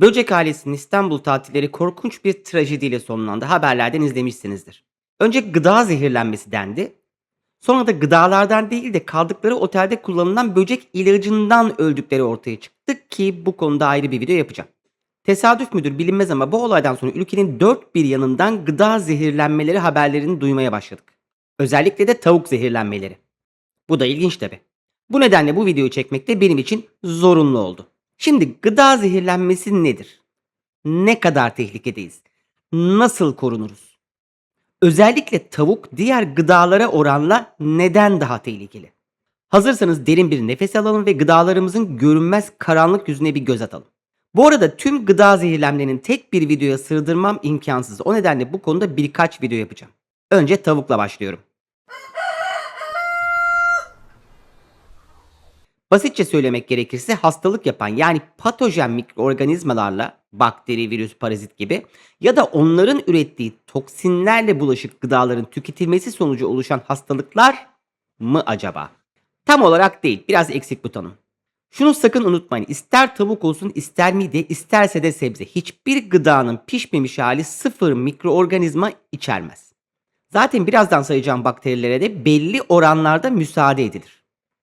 Böcek ailesinin İstanbul tatilleri korkunç bir trajediyle sonlandı. Haberlerden izlemişsinizdir. Önce gıda zehirlenmesi dendi. Sonra da gıdalardan değil de kaldıkları otelde kullanılan böcek ilacından öldükleri ortaya çıktı ki bu konuda ayrı bir video yapacağım. Tesadüf müdür bilinmez ama bu olaydan sonra ülkenin dört bir yanından gıda zehirlenmeleri haberlerini duymaya başladık. Özellikle de tavuk zehirlenmeleri. Bu da ilginç tabi. Bu nedenle bu videoyu çekmek de benim için zorunlu oldu. Şimdi gıda zehirlenmesi nedir? Ne kadar tehlikedeyiz? Nasıl korunuruz? Özellikle tavuk diğer gıdalara oranla neden daha tehlikeli? Hazırsanız derin bir nefes alalım ve gıdalarımızın görünmez karanlık yüzüne bir göz atalım. Bu arada tüm gıda zehirlenmenin tek bir videoya sığdırmam imkansız. O nedenle bu konuda birkaç video yapacağım. Önce tavukla başlıyorum. Basitçe söylemek gerekirse hastalık yapan yani patojen mikroorganizmalarla bakteri, virüs, parazit gibi ya da onların ürettiği toksinlerle bulaşık gıdaların tüketilmesi sonucu oluşan hastalıklar mı acaba? Tam olarak değil. Biraz eksik bu tanım. Şunu sakın unutmayın. İster tavuk olsun ister mide isterse de sebze. Hiçbir gıdanın pişmemiş hali sıfır mikroorganizma içermez. Zaten birazdan sayacağım bakterilere de belli oranlarda müsaade edilir.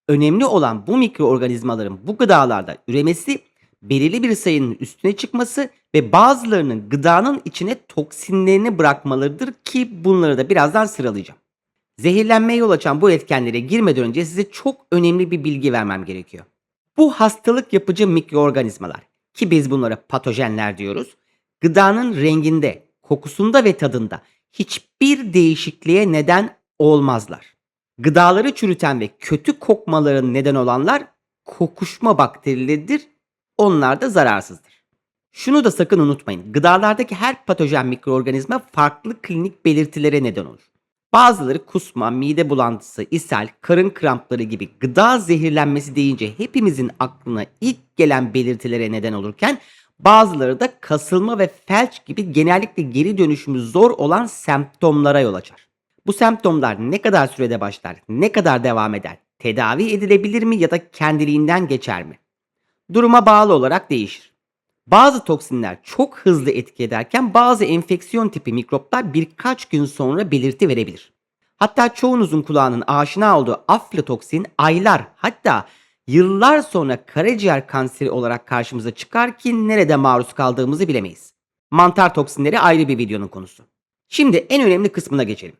Önemli olan bu mikroorganizmaların bu gıdalarda üremesi, belirli bir sayının üstüne çıkması ve bazılarının gıdanın içine toksinlerini bırakmalarıdır ki bunları da birazdan sıralayacağım. Zehirlenmeye yol açan bu etkenlere girmeden önce size çok önemli bir bilgi vermem gerekiyor. Bu hastalık yapıcı mikroorganizmalar ki biz bunlara patojenler diyoruz. Gıdanın renginde, kokusunda ve tadında hiçbir değişikliğe neden olmazlar. Gıdaları çürüten ve kötü kokmaların neden olanlar kokuşma bakterileridir. Onlar da zararsızdır. Şunu da sakın unutmayın. Gıdalardaki her patojen mikroorganizma farklı klinik belirtilere neden olur. Bazıları kusma, mide bulantısı, ishal, karın krampları gibi gıda zehirlenmesi deyince hepimizin aklına ilk gelen belirtilere neden olurken bazıları da kasılma ve felç gibi genellikle geri dönüşümü zor olan semptomlara yol açar. Bu semptomlar ne kadar sürede başlar, ne kadar devam eder, tedavi edilebilir mi ya da kendiliğinden geçer mi? Duruma bağlı olarak değişir. Bazı toksinler çok hızlı etki ederken bazı enfeksiyon tipi mikroplar birkaç gün sonra belirti verebilir. Hatta çoğunuzun kulağının aşina olduğu aflatoksin aylar hatta yıllar sonra karaciğer kanseri olarak karşımıza çıkar ki nerede maruz kaldığımızı bilemeyiz. Mantar toksinleri ayrı bir videonun konusu. Şimdi en önemli kısmına geçelim.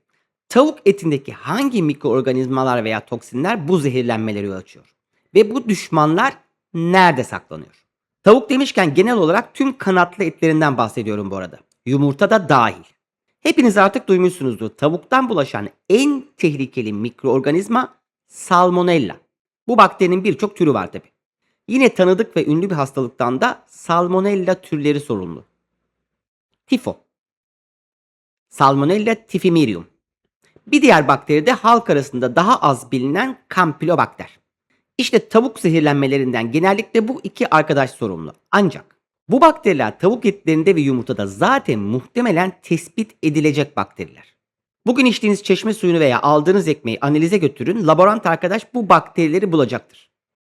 Tavuk etindeki hangi mikroorganizmalar veya toksinler bu zehirlenmeleri yol açıyor? Ve bu düşmanlar nerede saklanıyor? Tavuk demişken genel olarak tüm kanatlı etlerinden bahsediyorum bu arada. Yumurta da dahil. Hepiniz artık duymuşsunuzdur. Tavuktan bulaşan en tehlikeli mikroorganizma Salmonella. Bu bakterinin birçok türü var tabi. Yine tanıdık ve ünlü bir hastalıktan da Salmonella türleri sorumlu. Tifo. Salmonella tifimirium. Bir diğer bakteri de halk arasında daha az bilinen Campylobacter. İşte tavuk zehirlenmelerinden genellikle bu iki arkadaş sorumlu. Ancak bu bakteriler tavuk etlerinde ve yumurtada zaten muhtemelen tespit edilecek bakteriler. Bugün içtiğiniz çeşme suyunu veya aldığınız ekmeği analize götürün, laborant arkadaş bu bakterileri bulacaktır.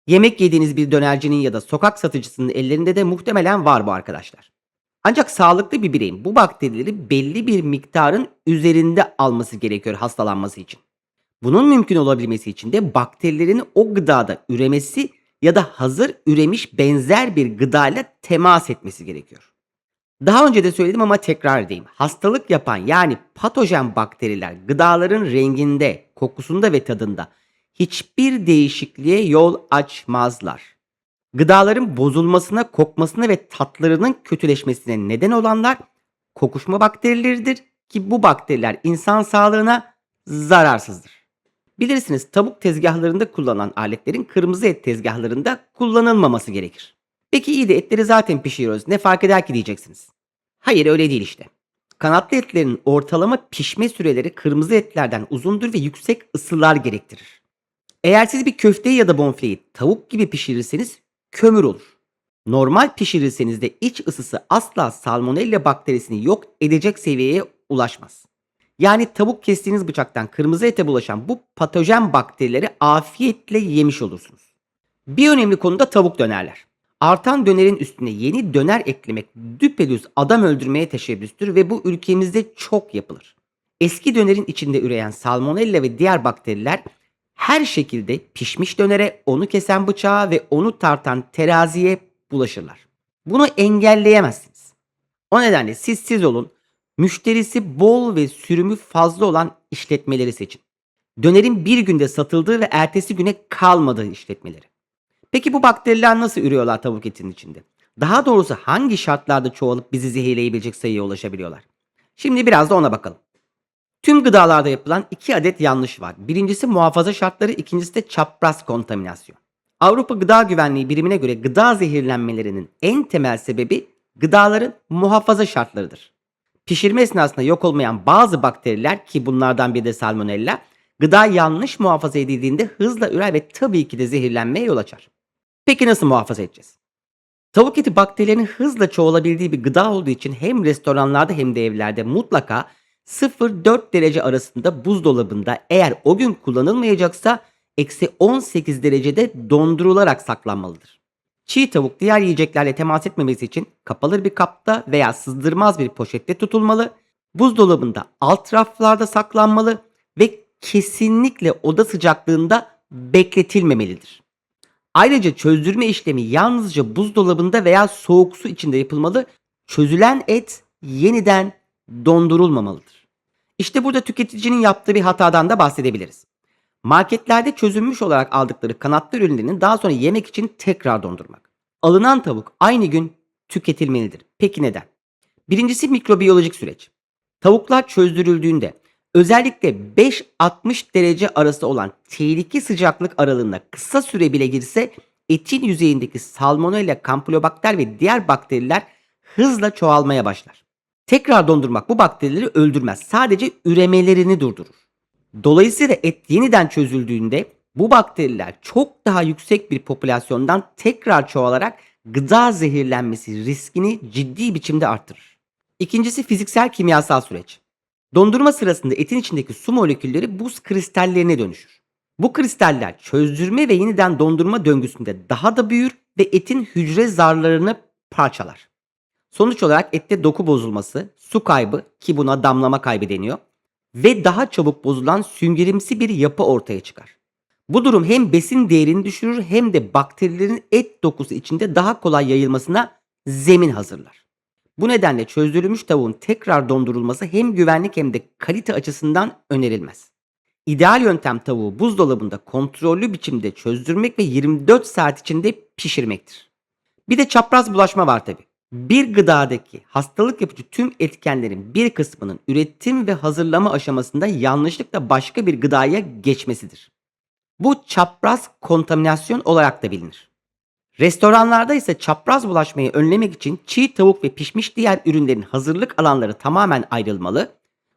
Yemek yediğiniz bir dönercinin ya da sokak satıcısının ellerinde de muhtemelen var bu arkadaşlar. Ancak sağlıklı bir bireyin bu bakterileri belli bir miktarın üzerinde alması gerekiyor hastalanması için. Bunun mümkün olabilmesi için de bakterilerin o gıdada üremesi ya da hazır üremiş benzer bir gıdayla temas etmesi gerekiyor. Daha önce de söyledim ama tekrar edeyim. Hastalık yapan yani patojen bakteriler gıdaların renginde, kokusunda ve tadında hiçbir değişikliğe yol açmazlar. Gıdaların bozulmasına, kokmasına ve tatlarının kötüleşmesine neden olanlar kokuşma bakterileridir ki bu bakteriler insan sağlığına zararsızdır. Bilirsiniz tavuk tezgahlarında kullanılan aletlerin kırmızı et tezgahlarında kullanılmaması gerekir. Peki iyi de etleri zaten pişiriyoruz ne fark eder ki diyeceksiniz. Hayır öyle değil işte. Kanatlı etlerin ortalama pişme süreleri kırmızı etlerden uzundur ve yüksek ısılar gerektirir. Eğer siz bir köfteyi ya da bonfileyi tavuk gibi pişirirseniz kömür olur. Normal pişirirseniz de iç ısısı asla salmonella bakterisini yok edecek seviyeye ulaşmaz. Yani tavuk kestiğiniz bıçaktan kırmızı ete bulaşan bu patojen bakterileri afiyetle yemiş olursunuz. Bir önemli konu da tavuk dönerler. Artan dönerin üstüne yeni döner eklemek düpedüz adam öldürmeye teşebbüstür ve bu ülkemizde çok yapılır. Eski dönerin içinde üreyen salmonella ve diğer bakteriler her şekilde pişmiş dönere, onu kesen bıçağa ve onu tartan teraziye bulaşırlar. Bunu engelleyemezsiniz. O nedenle siz siz olun, müşterisi bol ve sürümü fazla olan işletmeleri seçin. Dönerin bir günde satıldığı ve ertesi güne kalmadığı işletmeleri. Peki bu bakteriler nasıl ürüyorlar tavuk etinin içinde? Daha doğrusu hangi şartlarda çoğalıp bizi zehirleyebilecek sayıya ulaşabiliyorlar? Şimdi biraz da ona bakalım. Tüm gıdalarda yapılan iki adet yanlış var. Birincisi muhafaza şartları, ikincisi de çapraz kontaminasyon. Avrupa Gıda Güvenliği birimine göre gıda zehirlenmelerinin en temel sebebi gıdaların muhafaza şartlarıdır. Pişirme esnasında yok olmayan bazı bakteriler ki bunlardan biri de salmonella, gıda yanlış muhafaza edildiğinde hızla ürer ve tabii ki de zehirlenmeye yol açar. Peki nasıl muhafaza edeceğiz? Tavuk eti bakterilerin hızla çoğalabildiği bir gıda olduğu için hem restoranlarda hem de evlerde mutlaka 0-4 derece arasında buzdolabında eğer o gün kullanılmayacaksa eksi 18 derecede dondurularak saklanmalıdır. Çiğ tavuk diğer yiyeceklerle temas etmemesi için kapalı bir kapta veya sızdırmaz bir poşette tutulmalı, buzdolabında alt raflarda saklanmalı ve kesinlikle oda sıcaklığında bekletilmemelidir. Ayrıca çözdürme işlemi yalnızca buzdolabında veya soğuk su içinde yapılmalı. Çözülen et yeniden dondurulmamalıdır. İşte burada tüketicinin yaptığı bir hatadan da bahsedebiliriz. Marketlerde çözülmüş olarak aldıkları kanatlı ürünlerini daha sonra yemek için tekrar dondurmak. Alınan tavuk aynı gün tüketilmelidir. Peki neden? Birincisi mikrobiyolojik süreç. Tavuklar çözdürüldüğünde özellikle 5-60 derece arası olan tehlike sıcaklık aralığına kısa süre bile girse etin yüzeyindeki salmonella, campylobacter ve diğer bakteriler hızla çoğalmaya başlar. Tekrar dondurmak bu bakterileri öldürmez. Sadece üremelerini durdurur. Dolayısıyla et yeniden çözüldüğünde bu bakteriler çok daha yüksek bir popülasyondan tekrar çoğalarak gıda zehirlenmesi riskini ciddi biçimde arttırır. İkincisi fiziksel kimyasal süreç. Dondurma sırasında etin içindeki su molekülleri buz kristallerine dönüşür. Bu kristaller çözdürme ve yeniden dondurma döngüsünde daha da büyür ve etin hücre zarlarını parçalar. Sonuç olarak ette doku bozulması, su kaybı ki buna damlama kaybı deniyor ve daha çabuk bozulan süngerimsi bir yapı ortaya çıkar. Bu durum hem besin değerini düşürür hem de bakterilerin et dokusu içinde daha kolay yayılmasına zemin hazırlar. Bu nedenle çözdürülmüş tavuğun tekrar dondurulması hem güvenlik hem de kalite açısından önerilmez. İdeal yöntem tavuğu buzdolabında kontrollü biçimde çözdürmek ve 24 saat içinde pişirmektir. Bir de çapraz bulaşma var tabi. Bir gıdadaki hastalık yapıcı tüm etkenlerin bir kısmının üretim ve hazırlama aşamasında yanlışlıkla başka bir gıdaya geçmesidir. Bu çapraz kontaminasyon olarak da bilinir. Restoranlarda ise çapraz bulaşmayı önlemek için çiğ tavuk ve pişmiş diğer ürünlerin hazırlık alanları tamamen ayrılmalı,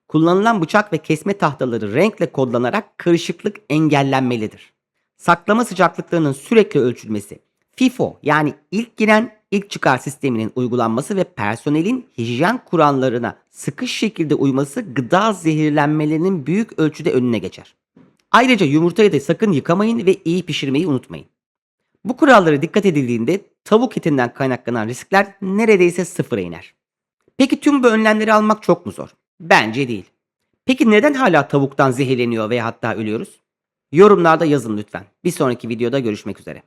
kullanılan bıçak ve kesme tahtaları renkle kodlanarak karışıklık engellenmelidir. Saklama sıcaklıklarının sürekli ölçülmesi, FIFO yani ilk giren ilk çıkar sisteminin uygulanması ve personelin hijyen kurallarına sıkı şekilde uyması gıda zehirlenmelerinin büyük ölçüde önüne geçer. Ayrıca yumurtayı da sakın yıkamayın ve iyi pişirmeyi unutmayın. Bu kurallara dikkat edildiğinde tavuk etinden kaynaklanan riskler neredeyse sıfıra iner. Peki tüm bu önlemleri almak çok mu zor? Bence değil. Peki neden hala tavuktan zehirleniyor veya hatta ölüyoruz? Yorumlarda yazın lütfen. Bir sonraki videoda görüşmek üzere.